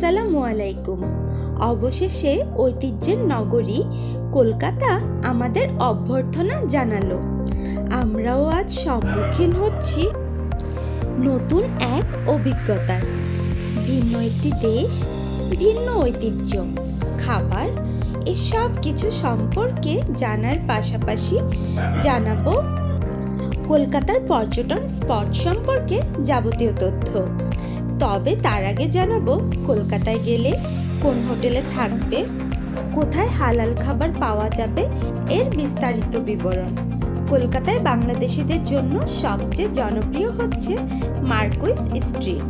আসসালামু আলাইকুম। অবশেষে ঐতিহ্যের নগরী কলকাতা আমাদের অভ্যর্থনা জানালো। আমরাও আজ সম্মুখীন হচ্ছি নতুন এক অভিজ্ঞতার। ভিন্ন একটি দেশ, ভিন্ন ঐতিহ্য, খাবার, এসব কিছু সম্পর্কে জানার পাশাপাশি জানাব কলকাতার পর্যটন স্পট সম্পর্কে যাবতীয় তথ্য। তবে তার আগে জানাব, কলকাতায় গেলে কোন হোটেলে থাকবে, কোথায় হালাল খাবার পাওয়া যাবে, এর বিস্তারিত বিবরণ। কলকাতায় বাংলাদেশিদের জন্য সবচেয়ে জনপ্রিয় হচ্ছে মার্কুইস স্ট্রিট।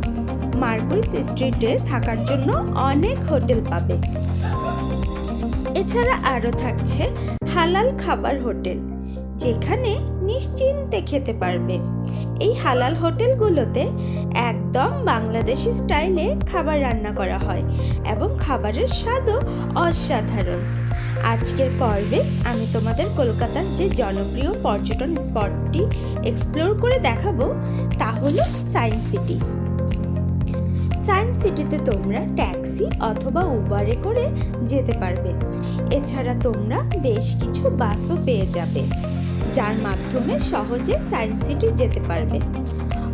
মার্কুইস স্ট্রিটে থাকার জন্য অনেক হোটেল পাবে। এছাড়া আরও থাকছে হালাল খাবার হোটেল। যেখানে নিশ্চিন্তে খেতে পারবে। এই হালাল হোটেলগুলোতে একদম বাংলাদেশি স্টাইলে খাবার রান্না করা হয় এবং খাবারের স্বাদও অসাধারণ। আজকের পর্বে আমি তোমাদের কলকাতার যে জনপ্রিয় পর্যটন স্পটটি এক্সপ্লোর করে দেখাবো, তা হলো সায়েন্স সিটি সায়েন্স সিটিতে তোমরা ট্যাক্সি অথবা উবারে করে যেতে পারবে। এছাড়া তোমরা বেশ কিছু বাসও পেয়ে যাবে। যার মাধ্যমে সহজে সায়েন্স সিটি যেতে পারবে।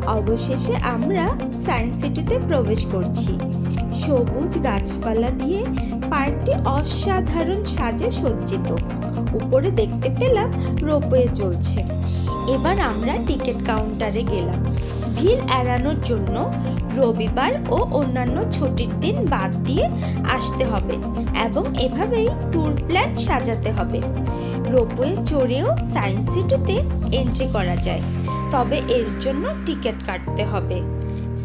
অবশেষে আমরা সায়েন্স সিটিতে প্রবেশ করছি। সবুজ গাছপালা দিয়ে পার্কটি অসাধারণ সাজে সজ্জিত। উপরে দেখতে পেলাম রোপওয়ে চলছে। এবার আমরা টিকিট কাউন্টারে গেলাম। ভিড় এড়ানোর জন্য রবিবার ও অন্যান্য ছুটির দিন বাদ দিয়ে আসতে হবে এবং এভাবেই ট্যুর প্ল্যান সাজাতে হবে। রোপওয়ে চড়েও সায়েন্স সিটিতে এন্ট্রি করা যায়, তবে এর জন্য টিকিট কাটতে হবে।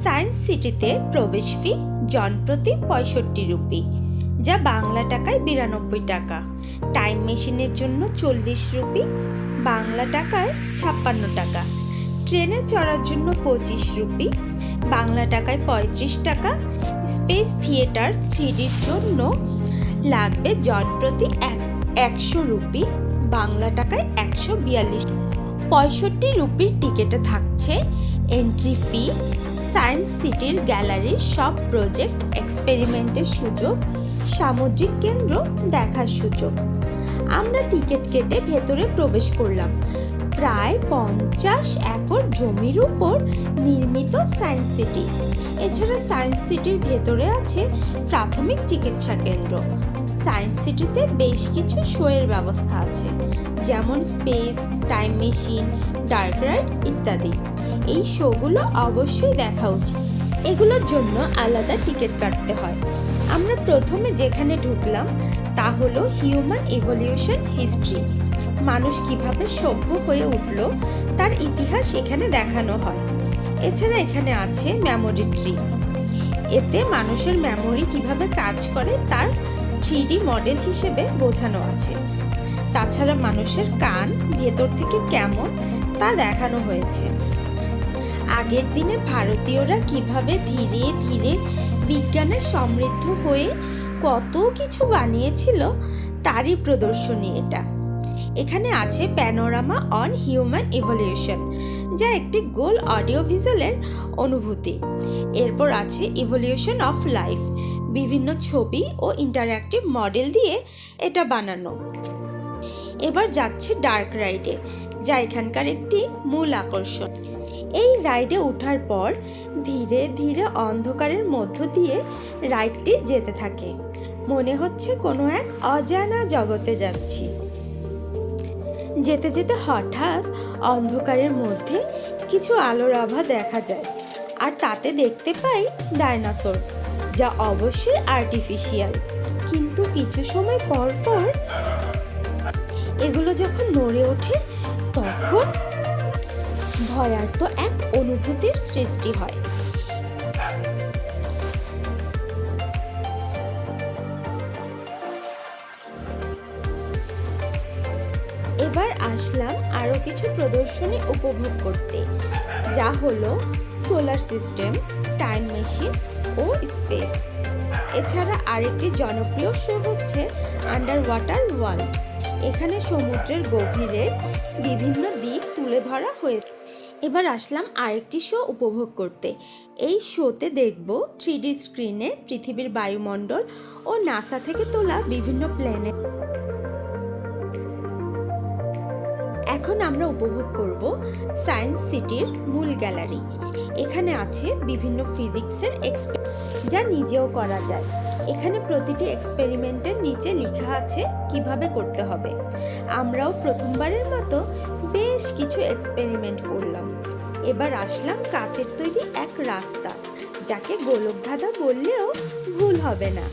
সায়েন্স সিটিতে প্রবেশ ফি জনপ্রতি পঁয়ষট্টি রুপি, যা বাংলা টাকায় বিরানব্বই টাকা। টাইম মেশিনের জন্য চল্লিশ রুপি, বাংলা টাকায় ছাপ্পান্ন টাকা। ট্রেনে চড়ার জন্য পঁচিশ রুপি বাংলা টাকায় পঁয়ত্রিশ টাকা। স্পেস থিয়েটার থ্রিডির জন্য লাগবে জনপ্রতি এক, একশো রুপি, বাংলা টাকায় একশো বিয়াল্লিশ। পঁয়ষট্টি রুপির টিকিটে থাকছে এন্ট্রি ফি সায়েন্স সিটির গ্যালারির সব প্রজেক্ট এক্সপেরিমেন্টের সুযোগ, সামুদ্রিক কেন্দ্র দেখার সুযোগ। আমরা টিকিট কেটে ভেতরে প্রবেশ করলাম। প্রায় পঞ্চাশ একর জমির উপর নির্মিত সায়েন্স সিটি। এছাড়া সায়েন্স সিটির ভেতরে আছে প্রাথমিক চিকিৎসা কেন্দ্র। সায়েন্স সিটিতে বেশ কিছু শোয়ের ব্যবস্থা আছে, যেমন space, time machine, dark ride ইত্যাদি। এই শোগুলো অবশ্যই দেখা উচিত। এগুলোর জন্য আলাদা টিকিট কাটতে হয়। আমরা প্রথমে যেখানে ঢুকলাম, তা হলো হিউম্যান ইভলিউশন হিস্ট্রি। মানুষ কীভাবে সভ্য হয়ে উঠল, তার ইতিহাস এখানে দেখানো হয়। এছাড়া এখানে আছে মেমোরি ট্রি এতে মানুষের মেমোরি কীভাবে কাজ করে তার থ্রি মডেল হিসেবে বোঝানো আছে। তাছাড়া মানুষের কান ভেতর থেকে কেমন তা দেখানো হয়েছে। আগের দিনে ভারতীয়রা কীভাবে ধীরে ধীরে বিজ্ঞানের সমৃদ্ধ হয়ে কত কিছু বানিয়েছিল, তারই প্রদর্শনী এটা। এখানে আছে প্যানোরামা অন হিউম্যান ইভলিউশন যা একটি গোল অডিও ভিজুয়ালের অনুভূতি। এরপর আছে ইভলিউশন অফ লাইফ বিভিন্ন ছবি ও ইন্টারঅ্যাক্টিভ মডেল দিয়ে এটা বানানো। এবার যাচ্ছে ডার্ক রাইডে যা এখানকার একটি মূল আকর্ষণ। এই রাইডে ওঠার পর ধীরে ধীরে অন্ধকারের মধ্য দিয়ে রাইডটি যেতে থাকে। মনে হচ্ছে কোনো এক অজানা জগতে যাচ্ছি। যেতে যেতে হঠাৎ অন্ধকারের মধ্যে কিছু আলোর আভা দেখা যায়। আর তাতে দেখতে পাই ডায়নাসোর যা অবশ্যই আর্টিফিশিয়াল কিন্তু কিছু সময় পর পর এগুলো যখন নড়ে ওঠে, তখন ভয়ার্থ এক অনুভূতির সৃষ্টি হয়। এবার আসলাম আরও কিছু প্রদর্শনী উপভোগ করতে, যা হলো সোলার সিস্টেম, টাইম মেশিন ও স্পেস। এছাড়া আরেকটি জনপ্রিয় শো হচ্ছে আন্ডার ওয়াটার ওয়ার্ল্ড। এখানে সমুদ্রের গভীরে বিভিন্ন দিক তুলে ধরা হয়েছে এবার আসলাম আরেকটি শো উপভোগ করতে। এই শোতে দেখব থ্রি স্ক্রিনে পৃথিবীর বায়ুমণ্ডল ও নাসা থেকে তোলা বিভিন্ন প্ল্যানেট। এখন আমরা উপভোগ করব সায়েন্স সিটির মূল গ্যালারি। এখানে আছে বিভিন্ন ফিজিক্সের এক্সপে যা নিজেও করা যায়। এখানে প্রতিটি এক্সপেরিমেন্টের নিচে লেখা আছে কীভাবে করতে হবে। আমরাও প্রথমবারের মতো বেশ কিছু এক্সপেরিমেন্ট করলাম। এবার আসলাম কাচের তৈরি এক রাস্তা, যাকে গোলকধাঁধা বললেও ভুল হবে না।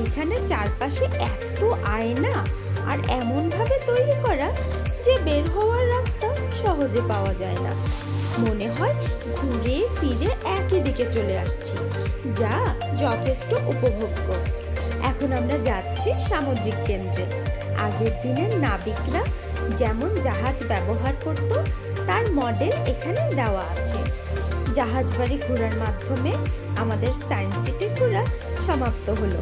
এখানে চারপাশে এত আয়না আর এমনভাবে তৈরি করা যে বের হওয়ার রাস্তা সহজে পাওয়া যায় না। মনে হয় ঘুরে ফিরে একই দিকে চলে আসছি, যা যথেষ্ট উপভোগ্য। এখন আমরা যাচ্ছি সামুদ্রিক কেন্দ্রে। আগের দিনের নাবিকরা যেমন জাহাজ ব্যবহার করত, তার মডেল এখানে দেওয়া আছে। জাহাজ বাড়ি ঘোরার মাধ্যমে আমাদের সায়েন্স সিটি ঘোরা সমাপ্ত হলো।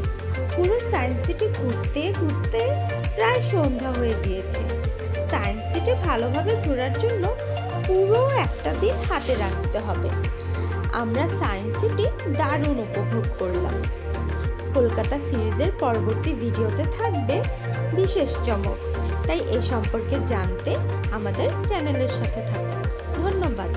পুরো সায়েন্স সিটি ঘুরতে ঘুরতে প্রায় সন্ধ্যা হয়ে গিয়েছে। সায়েন্স সিটি ভালোভাবে ঘোরার জন্য পুরো একটা দিন হাতে রাখতে হবে। আমরা সায়েন্স সিটি দারুণ উপভোগ করলাম। কলকাতা সিরিজের পরবর্তী ভিডিওতে থাকবে বিশেষ চমক। তাই এ সম্পর্কে জানতে আমাদের চ্যানেলের সাথে থাকুন। ধন্যবাদ।